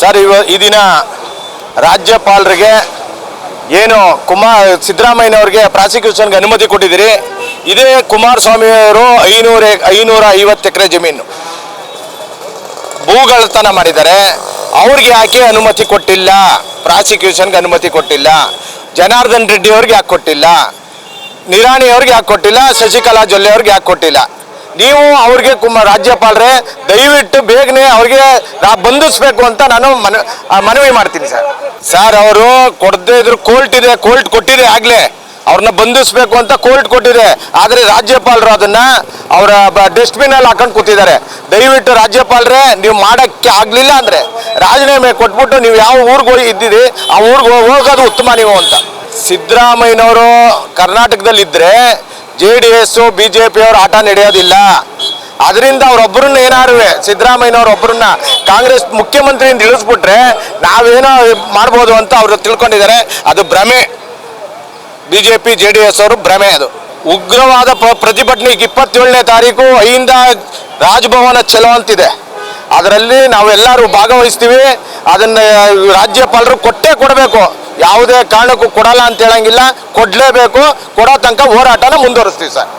Sir, ಇವ ಈ ದಿನ ರಾಜ್ಯಪಾಲರಿಗೆ ಏನು ಕುಮಾರ್ ಸಿದ್ದರಾಮಯ್ಯನವ್ರಿಗೆ ಪ್ರಾಸಿಕ್ಯೂಷನ್ಗೆ ಅನುಮತಿ ಕೊಟ್ಟಿದ್ದೀರಿ. ಇದೇ ಕುಮಾರಸ್ವಾಮಿ ಅವರು ಐನೂರ ಐನೂರ ಐವತ್ತು ಎಕರೆ ಜಮೀನು. ಭೂಗಳತನ ಮಾಡಿದ್ದಾರೆ. ಅವ್ರಿಗೆ ಯಾಕೆ ಅನುಮತಿ ಕೊಟ್ಟಿಲ್ಲ? ಪ್ರಾಸಿಕ್ಯೂಷನ್ಗೆ ಅನುಮತಿ ಕೊಟ್ಟಿಲ್ಲ. ಜನಾರ್ದನ್ ರೆಡ್ಡಿ ಅವ್ರಿಗೆ ಯಾಕೆ ಕೊಟ್ಟಿಲ್ಲ? ನಿರಾಣಿ ಅವ್ರಿಗೆ ಯಾಕೆ ಕೊಟ್ಟಿಲ್ಲ? ಶಶಿಕಲಾ ಜೊಲ್ಲೆ ಅವ್ರಿಗೆ ಯಾಕೆ ಕೊಟ್ಟಿಲ್ಲ? ನೀವು ಅವ್ರಿಗೆ ಕುಮ ರಾಜ್ಯಪಾಲರೇ, ದಯವಿಟ್ಟು ಬೇಗನೆ ಅವ್ರಿಗೆ ಬಂಧಿಸ್ಬೇಕು ಅಂತ ನಾನು ಮನ ಮನವಿ ಮಾಡ್ತೀನಿ ಸರ್. ಸರ್, ಅವರು ಕೊಡದೇ ಇದ್ರು ಕೋರ್ಟ್ ಇದೆ, ಕೋರ್ಟ್ ಕೊಟ್ಟಿದೆ ಆಗ್ಲೇ. ಅವ್ರನ್ನ ಬಂಧಿಸ್ಬೇಕು ಅಂತ ಕೋರ್ಟ್ ಕೊಟ್ಟಿದೆ. ಆದರೆ ರಾಜ್ಯಪಾಲರು ಅದನ್ನ ಅವರ ಡಸ್ಟ್ಬಿನ್ ಅಲ್ಲಿ ಹಾಕೊಂಡು ಕೂತಿದ್ದಾರೆ. ದಯವಿಟ್ಟು ರಾಜ್ಯಪಾಲರೇ, ನೀವು ಮಾಡಕ್ಕೆ ಆಗ್ಲಿಲ್ಲ ಅಂದ್ರೆ ರಾಜೀನಾಮೆ ಕೊಟ್ಬಿಟ್ಟು ನೀವು ಯಾವ ಊರಿಗೆ ಹೋಗಿ ಇದ್ದಿರಿ, ಆ ಊರಿಗೆ ಹೋಗೋದು ಉತ್ತಮ ನೀವು ಅಂತ. ಸಿದ್ದರಾಮಯ್ಯನವರು ಕರ್ನಾಟಕದಲ್ಲಿ ಇದ್ರೆ J D S B J P ಅವ್ರ ಆಟ ನಡೆಯೋದಿಲ್ಲ. ಅದರಿಂದ ಅವ್ರೊಬ್ಬರನ್ನ ಏನಾರು ಸಿದ್ದರಾಮಯ್ಯನವ್ರೊಬ್ಬರನ್ನ ಕಾಂಗ್ರೆಸ್ ಮುಖ್ಯಮಂತ್ರಿಯಿಂದ ಇಳಿಸ್ಬಿಟ್ರೆ ನಾವೇನೋ ಮಾಡ್ಬೋದು ಅಂತ ಅವರು ತಿಳ್ಕೊಂಡಿದ್ದಾರೆ. ಅದು ಭ್ರಮೆ. B J P J D S ಅವರು ಭ್ರಮೆ ಅದು. ಉಗ್ರವಾದ ಪ್ರತಿಭಟನೆ ಇಪ್ಪತ್ತೇಳನೇ ತಾರೀಕು ಐಯಿಂದ ರಾಜಭವನ ಚಲೋ ಅಂತಿದೆ. ಅದರಲ್ಲಿ ನಾವೆಲ್ಲರೂ ಭಾಗವಹಿಸ್ತೀವಿ. ಅದನ್ನ ರಾಜ್ಯಪಾಲರು ಕೊಟ್ಟೇ ಕೊಡಬೇಕು. ಯಾವುದೇ ಕಾರಣಕ್ಕೂ ಕೊಡಲ್ಲ ಅಂತ ಹೇಳಂಗಿಲ್ಲ. ಕೊಡಲೇಬೇಕು. ಕೊಡೋ ತನಕ ಹೋರಾಟನ ಮುಂದುವರಿಸ್ತೀವಿ ಸರ್.